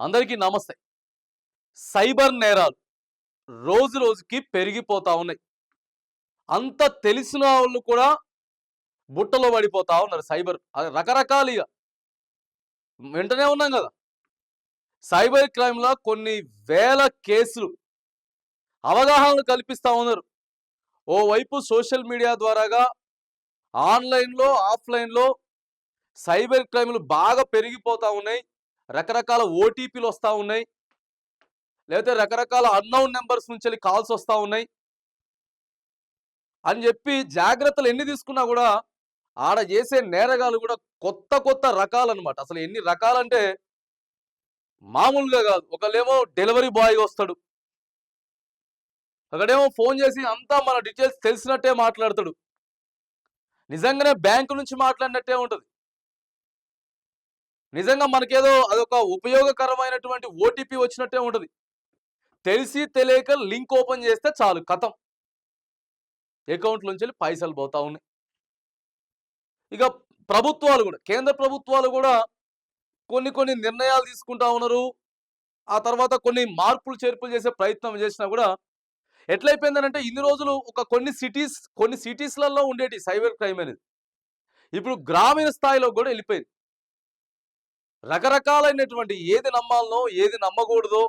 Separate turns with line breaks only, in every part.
అందరికీ నమస్తే. సైబర్ నేరాలు రోజు రోజుకి పెరిగిపోతా ఉన్నాయి. అంత తెలిసిన వాళ్ళు కూడా బుట్టలో పడిపోతా ఉన్నారు సైబర్. రకరకాలు ఇక వెంటనే ఉన్నాం కదా. సైబర్ క్రైమ్లో కొన్ని వేల కేసులు అవగాహనలు కల్పిస్తూ ఉన్నారు. ఓవైపు సోషల్ మీడియా ద్వారాగా ఆన్లైన్లో ఆఫ్లైన్లో సైబర్ క్రైమ్లు బాగా పెరిగిపోతూ ఉన్నాయి. రకరకాల ఓటీపీలు వస్తూ ఉన్నాయి. లేకపోతే రకరకాల అన్నౌన్ నెంబర్స్ నుంచి వెళ్ళి కాల్స్ వస్తూ ఉన్నాయి. అని చెప్పి జాగ్రత్తలు ఎన్ని తీసుకున్నా కూడా ఆడ చేసే నేరగాలు కూడా కొత్త కొత్త రకాలన్నమాట. అసలు ఎన్ని రకాలంటే మామూలుగా కాదు. ఒకళ్ళేమో డెలివరీ బాయ్ వస్తాడు. ఒకడేమో ఫోన్ చేసి అంతా మన డీటెయిల్స్ తెలిసినట్టే మాట్లాడతాడు. నిజంగానే బ్యాంకు నుంచి మాట్లాడినట్టే ఉంటుంది. నిజంగా మనకేదో అదొక ఉపయోగకరమైనటువంటి ఓటీపీ వచ్చినట్టే ఉంటుంది. తెలిసి తెలియక లింక్ ఓపెన్ చేస్తే చాలు కథం. అకౌంట్లోంచి వెళ్ళి పైసలు పోతా ఉన్నాయి. ఇక ప్రభుత్వాలు కూడా కేంద్ర ప్రభుత్వాలు కూడా కొన్ని కొన్ని నిర్ణయాలు తీసుకుంటా ఉన్నారు. ఆ తర్వాత కొన్ని మార్పులు చేర్పులు చేసే ప్రయత్నం చేసినా కూడా ఎట్లయిపోయిందనంటే ఇన్ని రోజులు ఒక కొన్ని సిటీస్ కొన్ని సిటీస్లలో ఉండేటి సైబర్ క్రైమ్ అనేది. ఇప్పుడు గ్రామీణ స్థాయిలో కూడా వెళ్ళిపోయింది. రకరకాలైనటువంటి ఏది నమ్మాలనో ఏది నమ్మకూడదో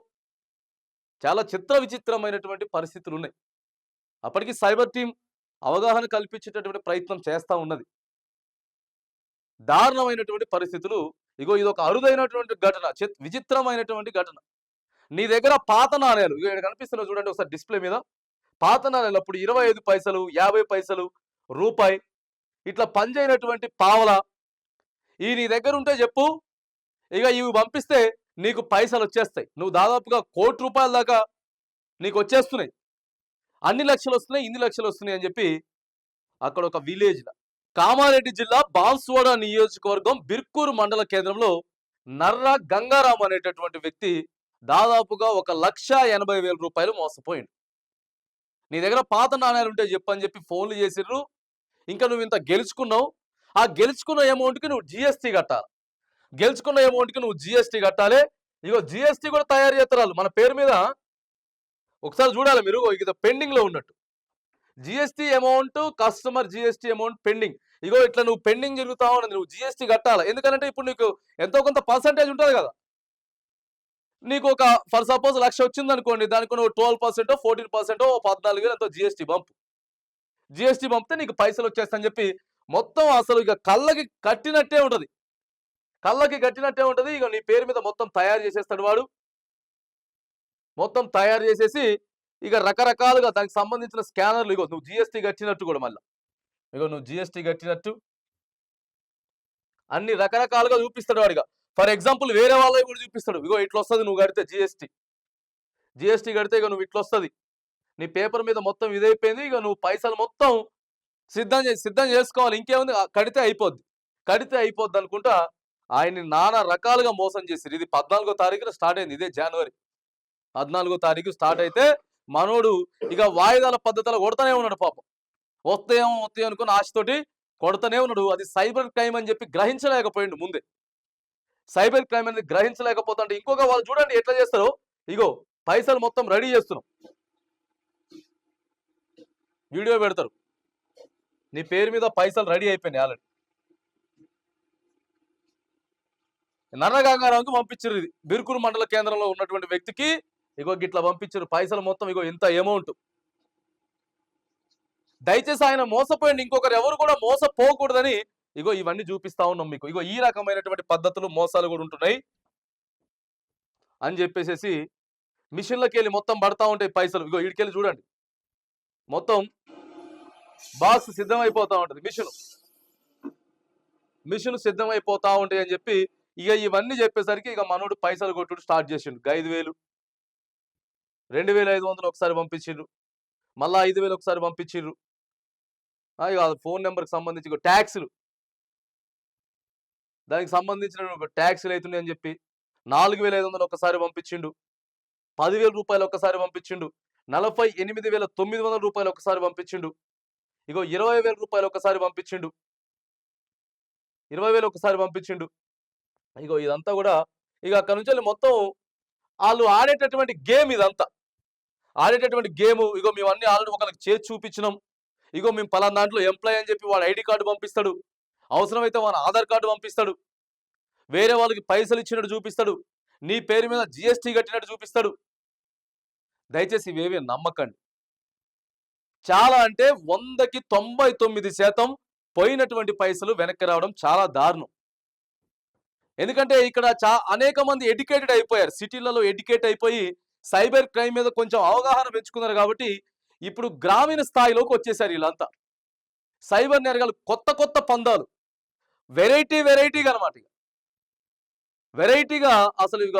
చాలా చిత్ర విచిత్రమైనటువంటి పరిస్థితులు ఉన్నాయి అప్పటికి సైబర్ టీం అవగాహన కల్పించేటటువంటి ప్రయత్నం చేస్తూ ఉన్నది. దారుణమైనటువంటి పరిస్థితులు ఇగో ఇది ఒక అరుదైనటువంటి ఘటన విచిత్రమైనటువంటి ఘటన. నీ దగ్గర పాత నాణ్యాలు ఇక్కడ కనిపిస్తున్నాయి చూడండి ఒకసారి డిస్ప్లే మీద. పాత నాణ్యాలు అప్పుడు ఇరవై ఐదు పైసలు యాభై పైసలు రూపాయి ఇట్లా పనిచేయనటువంటి పావల. ఈ నీ దగ్గర ఉంటే చెప్పు ఇక ఇవి పంపిస్తే నీకు పైసలు వచ్చేస్తాయి. నువ్వు దాదాపుగా కోటి రూపాయల దాకా నీకు వచ్చేస్తున్నాయి. అన్ని లక్షలు వస్తున్నాయి ఇన్ని లక్షలు వస్తున్నాయి అని చెప్పి అక్కడ ఒక విలేజ్ కామారెడ్డి జిల్లా బాన్సువాడ నియోజకవర్గం బిర్కూరు మండల కేంద్రంలో నర్ర గంగారాం అనేటటువంటి వ్యక్తి దాదాపుగా ఒక లక్ష ఎనభై వేల రూపాయలు మోసపోయింది నీ దగ్గర పాత నాణ్యాలు ఉంటే చెప్పని చెప్పి ఫోన్లు చేసిర్రు. ఇంకా నువ్వు ఇంత గెలుచుకున్నావు. ఆ గెలుచుకున్న అమౌంట్కి నువ్వు జిఎస్టీ కట్టాలి? గెలుచుకున్న అమౌంట్కి నువ్వు జిఎస్టీ కట్టాలి. ఇగో జిఎస్టీ కూడా తయారు చేస్తారు మన పేరు మీద ఒకసారి చూడాలి మీరు. ఇక పెండింగ్లో ఉన్నట్టు. GST amount customer GST amount pending ఇగో ఇట్లా నువ్వు పెండింగ్ జరుగుతా ఉన్నది. నువ్వు జిఎస్టీ కట్టాలి? ఎందుకంటే ఇప్పుడు నీకు ఎంతో కొంత పర్సంటేజ్ ఉంటుంది కదా. నీకు ఒక ఫర్ సపోజ్ లక్ష వచ్చింది అనుకోండి. దానికి నువ్వు ట్వెల్వ్ పర్సెంట్ ఫోర్టీన్ పర్సెంట్ పద్నాలుగు వేలు ఎంతో జిఎస్టీ పంపు జిఎస్టీ పంపితే నీకు పైసలు వచ్చేస్తాయని చెప్పి మొత్తం అసలు ఇక కళ్ళకి కట్టినట్టే ఉంటుంది. కళ్ళకి కట్టినట్టే ఉంటది. ఇక నీ పేరు మీద మొత్తం తయారు చేసేస్తాడు వాడు. మొత్తం తయారు చేసేసి ఇక రకరకాలుగా దానికి సంబంధించిన స్కానర్లు ఇగో నువ్వు జిఎస్టీ కట్టినట్టు కూడా మళ్ళీ. ఇగో నువ్వు జిఎస్టీ కట్టినట్టు అన్ని రకరకాలుగా చూపిస్తాడు వాడిగా ఫర్ ఎగ్జాంపుల్ వేరే వాళ్ళవి కూడా చూపిస్తాడు. ఇగో ఇట్లా వస్తుంది నువ్వు కడితే జిఎస్టీ జిఎస్టీ కడితే ఇక నువ్వు ఇట్లా వస్తుంది. నీ పేపర్ మీద మొత్తం ఇదైపోయింది. ఇక నువ్వు పైసలు మొత్తం సిద్ధం సిద్ధం చేసుకోవాలి. ఇంకేముంది? కడితే అయిపోద్ది. కడితే అయిపోద్ది అనుకుంటా ఆయన్ని నానా రకాలుగా మోసం చేసిరు ఇది పద్నాలుగో తారీఖున స్టార్ట్ అయింది. ఇదే జనవరి పద్నాలుగో తారీఖు స్టార్ట్ అయితే మనోడు ఇక వాయిదాల పద్ధతిలో కొడతానే ఉన్నాడు పాపం. వస్తాయేమో వస్తాయో అనుకుని ఆశతోటి కొడతానే ఉన్నాడు. అది సైబర్ క్రైమ్ అని చెప్పి గ్రహించలేకపోయిండు ముందే. సైబర్ క్రైమ్ అనేది గ్రహించలేకపోతుంటే ఇంకొక వాళ్ళు చూడండి ఎట్లా చేస్తారో. ఇగో పైసలు మొత్తం రెడీ చేస్తున్నాం. వీడియో పెడతారు. నీ పేరు మీద పైసలు రెడీ అయిపోయినాయి ఆల్రెడీ. నర్రగంగారావుకి పంపించారు ఇది. బిర్కూరు మండల కేంద్రంలో ఉన్నటువంటి వ్యక్తికి ఇగో గిట్లా పంపించారు. పైసలు మొత్తం ఇగో ఇంత అమౌంట్ దయచేసి ఆయన మోసపోయింది ఇంకొకరు ఎవరు కూడా మోసపోకూడదని ఇగో ఇవన్నీ చూపిస్తా ఉన్నాం మీకు. ఇగో ఈ రకమైనటువంటి పద్ధతులు మోసాలు కూడా ఉంటున్నాయి అని చెప్పేసేసి మిషన్లకి వెళ్ళి మొత్తం పడతా ఉంటాయి పైసలు. ఇగో ఇడికెళ్ళి చూడండి. మొత్తం బాక్స్ సిద్ధమైపోతా ఉంటుంది. మిషన్. మిషన్ సిద్ధమైపోతా ఉంటాయి అని చెప్పి ఇక ఇవన్నీ చెప్పేసరికి ఇక మనోడు పైసలు కొట్టుడు స్టార్ట్ చేసిండు. ఐదు వేలు. రెండు వేల ఐదు వందలు ఒకసారి పంపించిండ్రు మళ్ళా ఐదు వేలు ఒకసారి పంపించిండ్రు ఇక ఫోన్ నెంబర్కి సంబంధించి ట్యాక్సులు. దానికి సంబంధించిన ట్యాక్సులు అవుతున్నాయి అని చెప్పి నాలుగు వేల ఐదు వందలు ఒకసారి పంపించిండు. పదివేల రూపాయలు ఒకసారి పంపించిండు. నలభై ఎనిమిది వేల తొమ్మిది వందల రూపాయలు ఒకసారి పంపించిండు. ఇగో ఇరవై వేల రూపాయలు ఒకసారి పంపించిండు. ఇరవై వేలు ఒకసారి పంపించిండు. ఇగో ఇదంతా కూడా ఇక అక్కడ నుంచి వెళ్ళి మొత్తం వాళ్ళు ఆడేటటువంటి గేమ్ ఇదంతా. ఆడేటటువంటి గేమ్ ఇగో మేము అన్ని ఆల్రెడీ ఒకరికి చేసి చూపించినాం. ఇగో మేము పలానా దాంట్లో ఎంప్లాయ్ అని చెప్పి వాడు ఐడి కార్డు పంపిస్తాడు. అవసరమైతే వాడు ఆధార్ కార్డు పంపిస్తాడు. వేరే వాళ్ళకి పైసలు ఇచ్చినట్టు చూపిస్తాడు. నీ పేరు మీద జిఎస్టీ కట్టినట్టు చూపిస్తాడు. దయచేసి ఇవేవి నమ్మకండి. చాలా అంటే వందకి తొంభై తొమ్మిది శాతం పోయినటువంటి పైసలు వెనక్కి రావడం చాలా దారుణం. ఎందుకంటే ఇక్కడ చా అనేక మంది ఎడ్యుకేటెడ్ అయిపోయారు. సిటీలలో ఎడ్యుకేట్ అయిపోయి సైబర్ క్రైమ్ మీద కొంచెం అవగాహన పెంచుకున్నారు కాబట్టి ఇప్పుడు గ్రామీణ స్థాయిలోకి వచ్చేసారు వీళ్ళంతా. సైబర్ నేరగాలు కొత్త కొత్త పందాలు. వెరైటీ వెరైటీగా అనమాట వెరైటీగా అసలు ఇక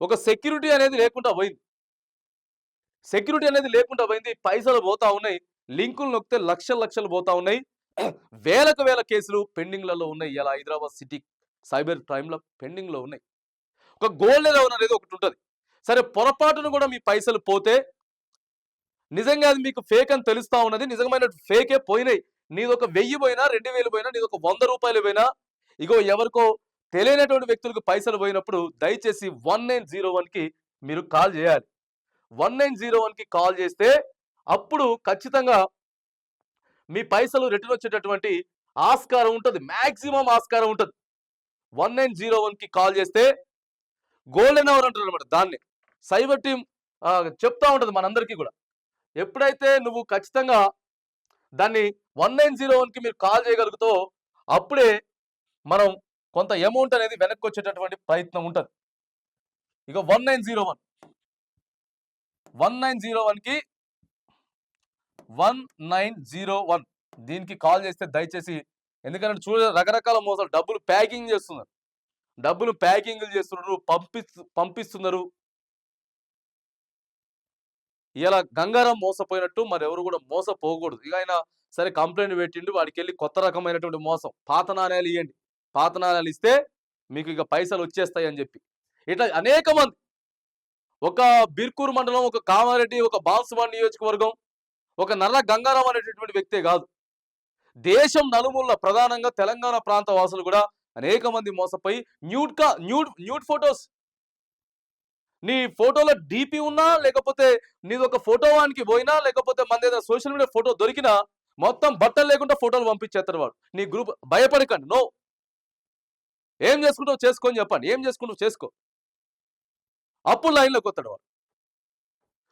ఒక సెక్యూరిటీ అనేది లేకుండా పోయింది. సెక్యూరిటీ అనేది లేకుండా పోయింది. పైసలు పోతా ఉన్నాయి. లింకులు నొక్కితే లక్షలు లక్షలు పోతా ఉన్నాయి. వేలకు వేల కేసులు పెండింగ్లలో ఉన్నాయి. ఇలా హైదరాబాద్ సిటీ సైబర్ క్రైమ్లో పెండింగ్లో ఉన్నాయి. ఒక గోల్డ్ లోన్ అనేది ఒకటి ఉంటుంది. సరే పొరపాటును కూడా మీ పైసలు పోతే నిజంగా అది మీకు ఫేక్ అని తెలుస్తా ఉన్నది. నిజమైన ఫేకే పోయినాయి. నీది ఒక వెయ్యి పోయినా రెండు వేలు పోయినా నీది ఒక వంద రూపాయలు పోయినా ఇగో ఎవరికో తెలియనటువంటి వ్యక్తులకు పైసలు పోయినప్పుడు దయచేసి వన్ నైన్ జీరో వన్కి మీరు కాల్ చేయాలి. వన్ నైన్ జీరో వన్కి కాల్ చేస్తే అప్పుడు ఖచ్చితంగా మీ పైసలు రిటర్న్ వచ్చేటటువంటి ఆస్కారం ఉంటుంది. మ్యాక్సిమం ఆస్కారం ఉంటుంది. వన్ నైన్ జీరో వన్కి కాల్ చేస్తే గోల్డెన్ అవర్ అంటారు అనమాట దాన్ని. సైబర్ టీం చెప్తా ఉంటుంది మనందరికీ కూడా. ఎప్పుడైతే నువ్వు ఖచ్చితంగా దాన్ని వన్ నైన్ జీరో వన్కి మీరు కాల్ చేయగలుగుతో అప్పుడే మనం కొంత అమౌంట్ అనేది వెనక్కి వచ్చేటటువంటి ప్రయత్నం ఉంటుంది. ఇక one nine zero one one nine zero వన్కి వన్ నైన్ జీరో వన్ దీనికి కాల్ చేస్తే దయచేసి ఎందుకంటే చూడ రకరకాల మోసాలు. డబ్బులు ప్యాకింగ్ చేస్తున్నారు. డబ్బులు ప్యాకింగ్లు చేస్తున్నారు. పంపిస్తు పంపిస్తున్నారు. ఇలా గంగారం మోసపోయినట్టు మరి ఎవరు కూడా మోసపోకూడదు. ఇక ఆయన సరే కంప్లైంట్ పెట్టిండు. వాడికి వెళ్ళి కొత్త రకమైనటువంటి మోసం. పాత నాణ్యాలు ఇవ్వండి పాత నాణ్యాలు ఇస్తే మీకు ఇక పైసలు వచ్చేస్తాయి అని చెప్పి. ఇట్లా అనేక మంది. ఒక బిర్కూరు మండలం ఒక కామారెడ్డి ఒక బాన్సువాడ్ నియోజకవర్గం ఒక నల్ల గంగారాం అనేటటువంటి వ్యక్తే కాదు. దేశం నలుమూల ప్రధానంగా తెలంగాణ ప్రాంత వాసులు కూడా అనేక మంది మోసపోయి న్యూడ్ కా న్యూడ్ న్యూడ్ ఫొటోస్. నీ ఫోటోలో డీపీ ఉన్నా లేకపోతే నీది ఒక ఫోటో వానికి పోయినా లేకపోతే మన ఏదైనా సోషల్ మీడియా ఫోటో దొరికినా మొత్తం బట్టలు లేకుండా ఫోటోలు పంపించేస్తారు వాడు. నీ గ్రూప్ భయపడకండి నో. ఏం చేసుకుంటావు చేసుకొని చెప్పండి ఏం చేసుకుంటావు చేసుకో. అప్పుడు లైన్లోకి వస్తాడు వాడు.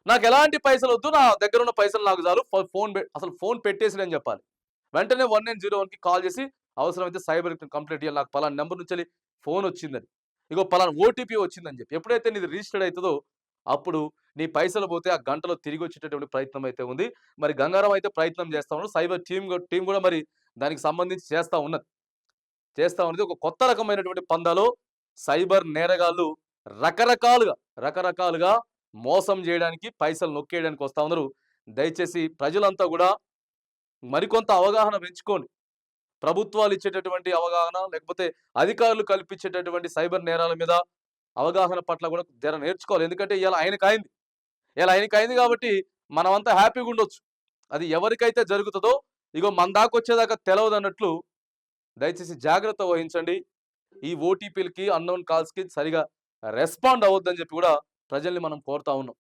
నాకు ఎలాంటి పైసలు వద్దు నా దగ్గర ఉన్న పైసలు నాకు చాలు ఫోన్ అసలు ఫోన్ పెట్టేసి నేను చెప్పాలి. వెంటనే వన్ నైన్ జీరో వన్కి కాల్ చేసి అవసరమైతే సైబర్ కంప్లైంట్ ఇవ్వాలి నాకు పలానా నెంబర్ నుంచి వెళ్ళి ఫోన్ వచ్చిందని. ఇగో పలానా ఓటీపీ వచ్చిందని చెప్పి. ఎప్పుడైతే నీది రిజిస్టర్డ్ అవుతుందో అప్పుడు నీ పైసలు పోతే ఆ గంటలో తిరిగి వచ్చేటటువంటి ప్రయత్నం అయితే ఉంది. మరి గంగారం అయితే ప్రయత్నం చేస్తా ఉన్నాడు. సైబర్ టీం టీం కూడా మరి దానికి సంబంధించి చేస్తా ఉన్నది. చేస్తా ఉన్నది. ఒక కొత్త రకమైనటువంటి పందాలో సైబర్ నేరగాళ్ళు రకరకాలుగా రకరకాలుగా మోసం చేయడానికి పైసలు నొక్కేయడానికి వస్తా ఉన్నారు. దయచేసి ప్రజలంతా కూడా మరికొంత అవగాహన పెంచుకోండి ప్రభుత్వాలు ఇచ్చేటటువంటి అవగాహన లేకపోతే అధికారులు కల్పించేటటువంటి సైబర్ నేరాల మీద అవగాహన పట్ల కూడా జర నేర్చుకోవాలి. ఎందుకంటే ఇలా ఆయనకు అయింది ఇలా ఆయనకు అయింది కాబట్టి మనమంతా హ్యాపీగా ఉండొచ్చు. అది ఎవరికైతే జరుగుతుందో ఇగో మన దాకా వచ్చేదాకా తెలియదు అన్నట్లు దయచేసి జాగ్రత్త వహించండి. ఈ ఓటీపీలకి అన్నోన్ కాల్స్కి సరిగా రెస్పాండ్ అవ్వద్దని చెప్పి కూడా ప్రజల్ని మనం కోరుతా ఉన్నాం.